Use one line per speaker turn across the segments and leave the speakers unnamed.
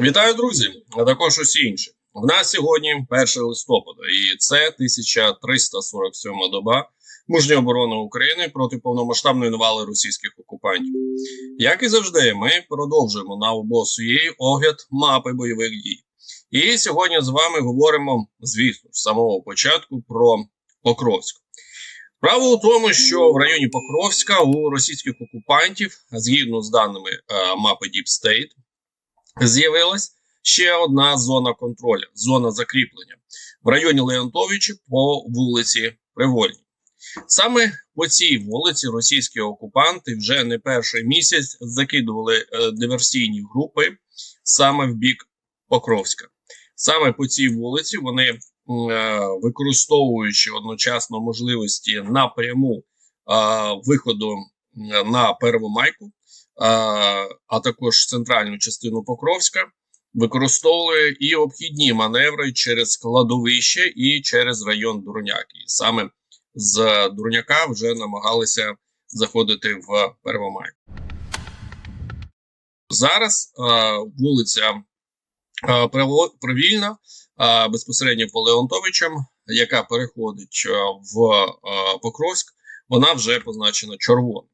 Вітаю, друзі! А також усі інші. В нас сьогодні 1 листопада, і це 1347 доба мужньої оборони України проти повномасштабної навали російських окупантів. Як і завжди, ми продовжуємо на обосуєї огляд мапи бойових дій. І сьогодні з вами говоримо, звісно, з самого початку про Покровськ. Право у тому, що в районі Покровська у російських окупантів, згідно з даними е, мапи State, з'явилась ще одна зона контролю, зона закріплення в районі Леонтовичі по вулиці Привольній. Саме по цій вулиці російські окупанти вже не перший місяць закидували е, диверсійні групи саме в бік Покровська. Саме по цій вулиці вони, е, використовуючи одночасно можливості напряму виходу на Первомайку, а також центральну частину Покровська, використовували і обхідні маневри через складовище і через район Дурняки. І саме з Дурняка вже намагалися заходити в Первомайку. Зараз вулиця Привільна безпосередньо по Леонтовичам, яка переходить в Покровськ, вона вже позначена червоним.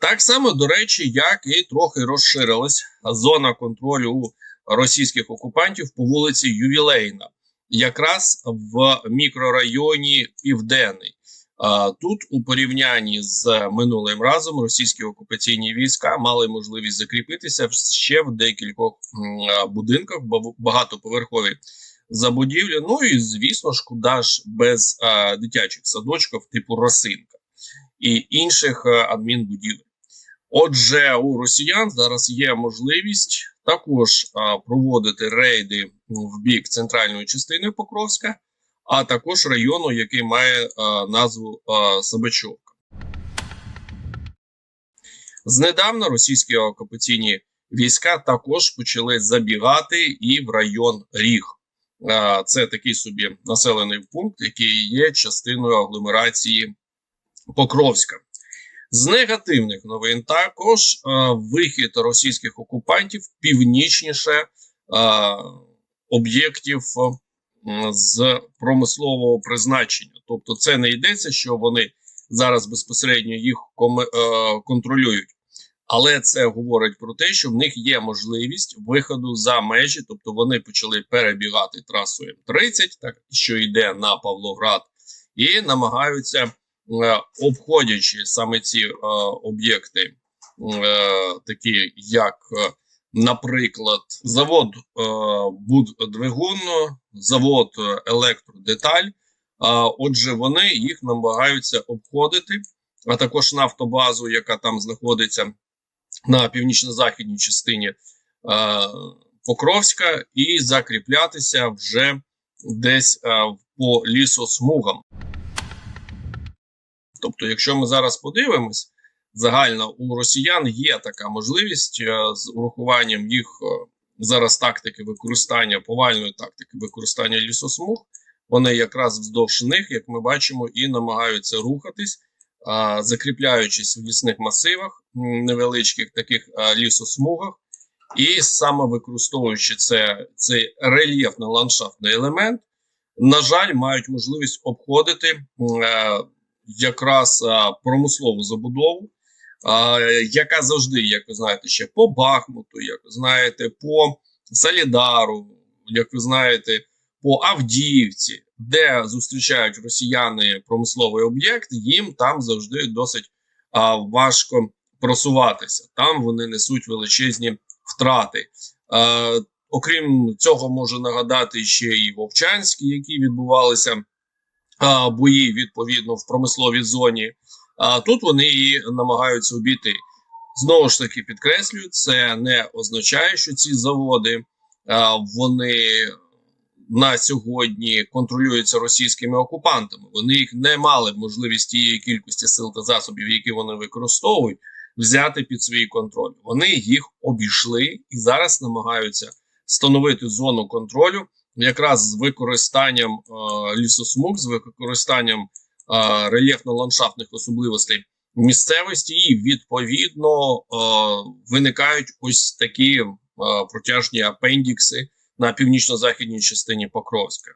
Так само, до речі, як і трохи розширилась зона контролю російських окупантів по вулиці Ювілейна, якраз в мікрорайоні Південний. Тут, у порівнянні з минулим разом, російські окупаційні війська мали можливість закріпитися ще в декількох будинках, багатоповерхові забудівлі. Ну і звісно ж, куди ж без дитячих садочків типу Росинка і інших адмінбудівель. Отже, у росіян зараз є можливість також проводити рейди в бік центральної частини Покровська, а також району, який має назву а, Сабачовка. Знедавна російські окупаційні війська також почали забігати і в район Ріг. Це такий собі населений пункт, який є частиною агломерації Покровська. З негативних новин також е, вихід російських окупантів північніше е, об'єктів е, з промислового призначення. Тобто, це не йдеться, що вони зараз безпосередньо їх е, контролюють, але це говорить про те, що в них є можливість виходу за межі, тобто вони почали перебігати трасу М30, так що йде на Павлоград, і намагаються. Е, обходячи саме ці е, об'єкти, е, такі як, наприклад, завод Буддвигун, завод Електродеталь. Отже, вони їх намагаються обходити, а також нафтобазу, яка там знаходиться на північно-західній частині Покровська, і закріплятися вже десь по лісосмугам. Тобто, якщо ми зараз подивимось, загально у росіян є така можливість е, з урахуванням їх е, зараз тактики використання повальної тактики використання лісосмуг. Вони якраз вздовж них, як ми бачимо, і намагаються рухатись, закріпляючись в лісних масивах, невеличких таких лісосмугах, і саме використовуючи це, цей рельєфно-ландшафтний елемент, на жаль, мають можливість обходити е, якраз промислову забудову, яка завжди, як ви знаєте, ще по Бахмуту, як ви знаєте, по Солідару, як ви знаєте, по Авдіївці, де зустрічають росіяни промисловий об'єкт, їм там завжди досить важко просуватися. Там вони несуть величезні втрати. Окрім цього, можу нагадати ще і Вовчанські, які відбувалися бої відповідно в промисловій зоні. А тут вони її намагаються обійти. Знову ж таки підкреслюю, це не означає, що ці заводи вони на сьогодні контролюються російськими окупантами. Вони їх не мали можливість тієї кількості сил та засобів, які вони використовують, взяти під свій контроль. Вони їх обійшли і зараз намагаються встановити зону контролю якраз з використанням е, лісосмуг, з використанням е, рельєфно-ландшафтних особливостей місцевості, і відповідно е, виникають ось такі протяжні апендікси на північно-західній частині Покровська.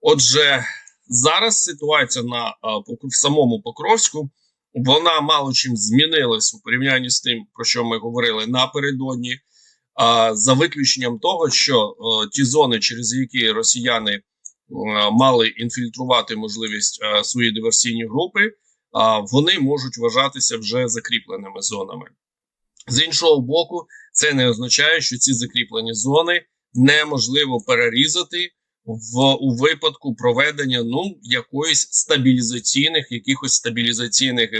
Отже, зараз ситуація на в самому Покровську вона мало чим змінилась у порівнянні з тим, про що ми говорили напередодні. За виключенням того, що ті зони, через які росіяни мали інфільтрувати можливість о, свої диверсійні групи, вони можуть вважатися вже закріпленими зонами. З іншого боку, це не означає, що ці закріплені зони неможливо перерізати в у випадку проведення ну якоїсь стабілізаційних, якихось стабілізаційних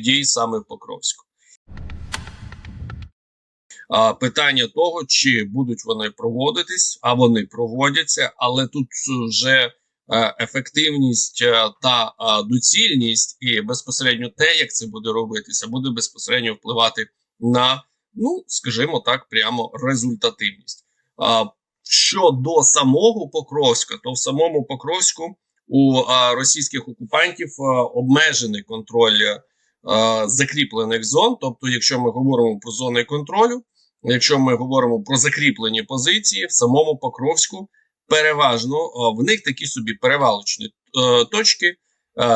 дій саме в Покровську. Питання того, чи будуть вони проводитись, а вони проводяться, але тут вже е, ефективність е, та е, доцільність, і безпосередньо те, як це буде робитися, буде безпосередньо впливати на, ну скажімо так, прямо результативність. Щодо самого Покровська, то в самому Покровську у російських окупантів обмежений контроль закріплених зон. Тобто, якщо ми говоримо про зони контролю, якщо ми говоримо про закріплені позиції, в самому Покровську переважно в них такі собі перевалочні точки,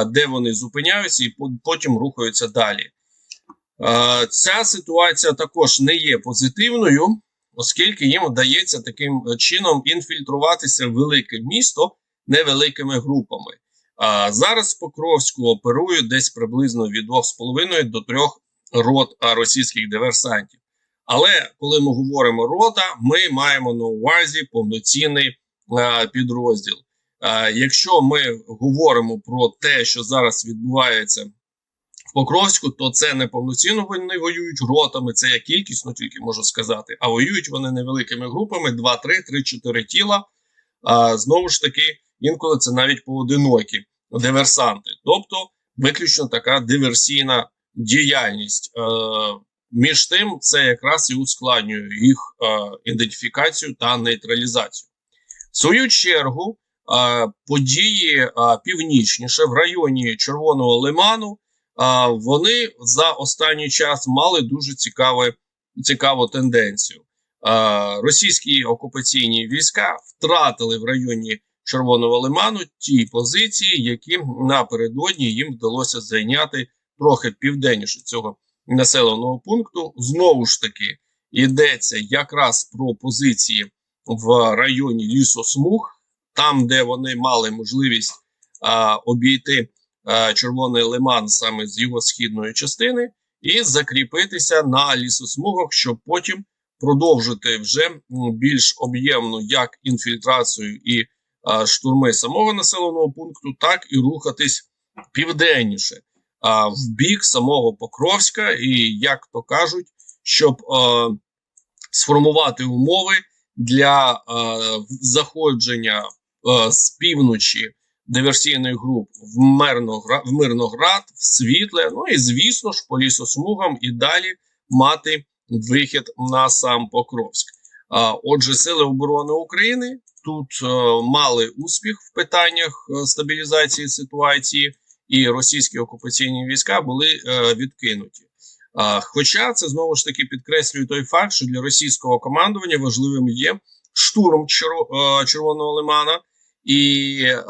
де вони зупиняються і потім рухаються далі. Ця ситуація також не є позитивною оскільки їм вдається таким е, чином інфільтруватися в велике місто невеликими групами. А зараз Покровську оперують десь приблизно від 2,5 до 3 рот російських диверсантів. Але коли ми говоримо рота, ми маємо на увазі повноцінний а, підрозділ. А, якщо ми говоримо про те, що зараз відбувається в Покровську, то це не повноцінно вони воюють ротами. Це я кількісно тільки можу сказати. А воюють вони невеликими групами: 2-3, 3-4 тіла. А знову ж таки, інколи це навіть поодинокі диверсанти, тобто виключно така диверсійна діяльність. Е, Між тим, це якраз і ускладнює їх е, ідентифікацію та нейтралізацію. В свою чергу, е, події е, північніше в районі Червоного Лиману вони за останній час мали дуже цікаве, цікаву тенденцію. Російські окупаційні війська втратили в районі Червоного лиману ті позиції, які напередодні їм вдалося зайняти трохи південніше цього населеного пункту. Знову ж таки, йдеться якраз про позиції в районі лісосмуг, там, де вони мали можливість а, обійти Е, Червоний лиман саме з його східної частини, і закріпитися на лісосмугах, щоб потім продовжити вже більш об'ємну як інфільтрацію і штурми самого населеного пункту, так і рухатись південніше в бік самого Покровська, і як то кажуть, щоб е, сформувати умови для заходження з півночі диверсійних груп в Мирноград, в Мирноград, в Світле. Ну і звісно ж, по лісосмугам і далі мати вихід на сам Покровськ. А, Отже, сили оборони України тут е, мали успіх в питаннях стабілізації ситуації, і російські окупаційні війська були е, відкинуті. А, Хоча це знову ж таки підкреслює той факт, що для російського командування важливим є штурм Червоного лимана і е,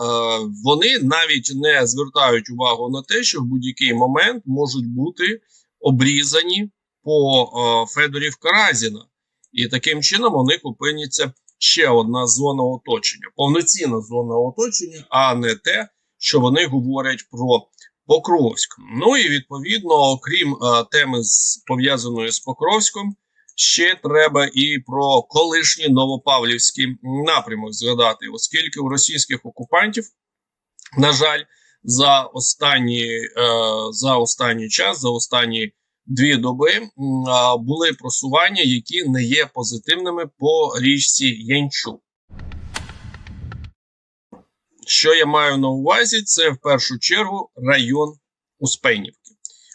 вони навіть не звертають увагу на те, що в будь-який момент можуть бути обрізані по е, Федорів Каразіна, і таким чином у них опиняться ще одна зона оточення, повноцінна зона оточення, а не те, що вони говорять про Покровськ. Ну і відповідно, окрім е, теми пов'язаної з Покровськом ще треба і про колишній Новопавлівський напрямок згадати, оскільки у російських окупантів, на жаль, за останні е, за останній час, за останні дві доби були просування, які не є позитивними по річці Янчу. Що я маю на увазі, це в першу чергу район Успенів.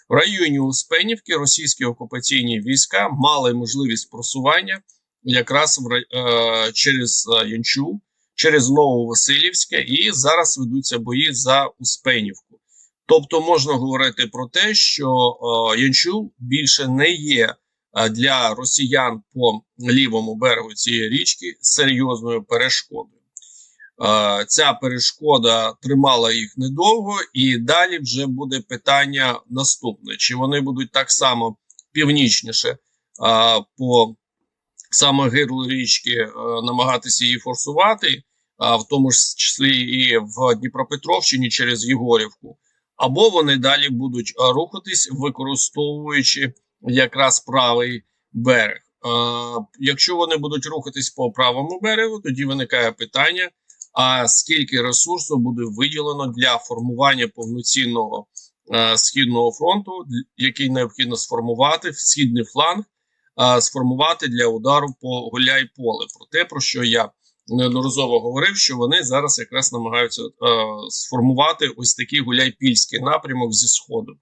В районі Успенівки російські окупаційні війська мали можливість просування якраз в, е, через е, Янчу, через Нововасилівське, і зараз ведуться бої за Успенівку. Тобто можна говорити про те, що е, Янчу більше не є для росіян по лівому берегу цієї річки серйозною перешкодою. Е, Ця перешкода тримала їх недовго, і далі вже буде питання наступне: чи вони будуть так само північніше е, по саме гирлу річки е, намагатися її форсувати, а в тому ж числі і в Дніпропетровщині через Єгорівку, або вони далі будуть рухатись, використовуючи якраз правий берег. Якщо вони будуть рухатись по правому берегу, тоді виникає питання: а скільки ресурсу буде виділено для формування повноцінного е, східного фронту, який необхідно сформувати в східний фланг, е, сформувати для удару по гуляй поле. Про те, про що я неодноразово говорив, що вони зараз якраз намагаються е, сформувати ось такий гуляйпільський напрямок зі сходу.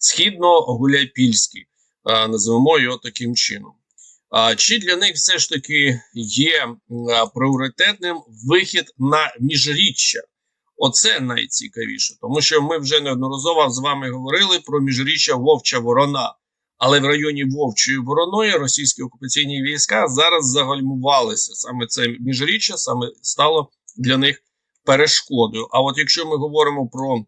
Східно-гуляйпільський, е, називаємо його таким чином. Чи для них все ж таки є пріоритетним вихід на міжріччя? Оце найцікавіше, тому що ми вже неодноразово з вами говорили про міжріччя Вовча Ворона. Але в районі Вовчої Вороної російські окупаційні війська зараз загальмувалися. Саме це міжріччя саме стало для них перешкодою. А от якщо ми говоримо про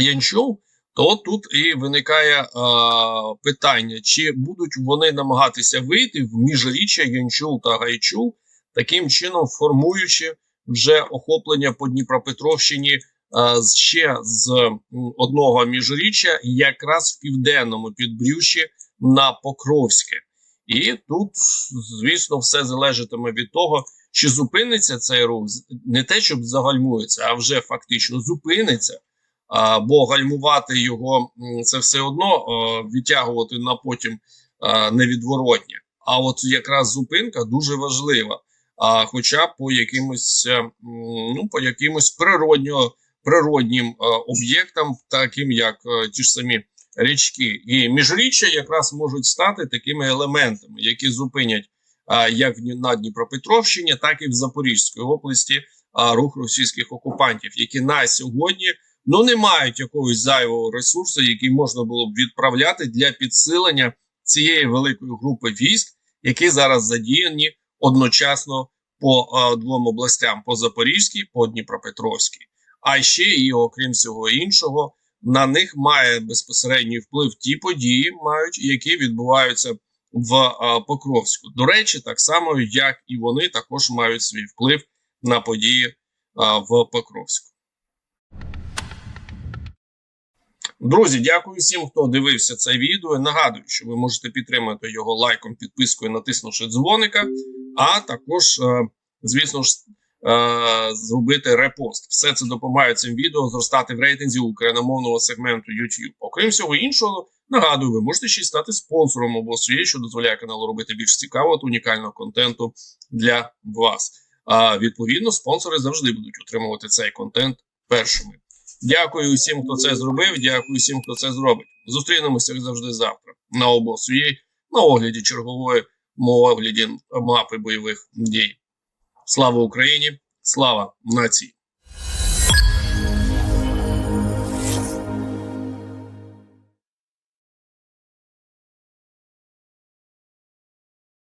Янчоу, то тут і виникає е, питання: чи будуть вони намагатися вийти в міжріччя Янчул та Гайчул, таким чином формуючи вже охоплення по Дніпропетровщині е, ще з одного міжріччя, якраз в південному підбрющі на Покровське. І тут, звісно, все залежатиме від того, чи зупиниться цей рух, не те, щоб загальмується, а вже фактично зупиниться. Бо гальмувати його це все одно відтягувати на потім невідворотня. А от якраз зупинка дуже важлива. А хоча по якимось, е, ну, по якимось природньо, природнім е, об'єктам, таким як е, ті ж самі річки. І міжріччя якраз можуть стати такими елементами, які зупинять як на Дніпропетровщині, так і в Запорізькій області рух російських окупантів, які на сьогодні ну не мають якогось зайвого ресурсу, який можна було б відправляти для підсилення цієї великої групи військ, які зараз задіяні одночасно по а, двом областям: по Запорізькій, по Дніпропетровській. А ще і окрім всього іншого, на них має безпосередній вплив ті події, мають які відбуваються в Покровську. До речі, так само як і вони також мають свій вплив на події в Покровську. Друзі, дякую всім, хто дивився це відео. Нагадую, що ви можете підтримати його лайком, підпискою, натиснувши дзвоника, а також, е, звісно ж, е, зробити репост. Все це допомагає цим відео зростати в рейтинзі україномовного сегменту YouTube. Окрім всього іншого, нагадую, ви можете ще й стати спонсором або що дозволяє каналу робити більш цікавого та унікального контенту для вас. А відповідно, спонсори завжди будуть отримувати цей контент першими. Дякую усім, хто це зробив. Дякую всім, хто це зробить. Зустрінемося як завжди завтра на обосвій на огляді чергової огляді мапи бойових дій. Слава Україні! Слава нації!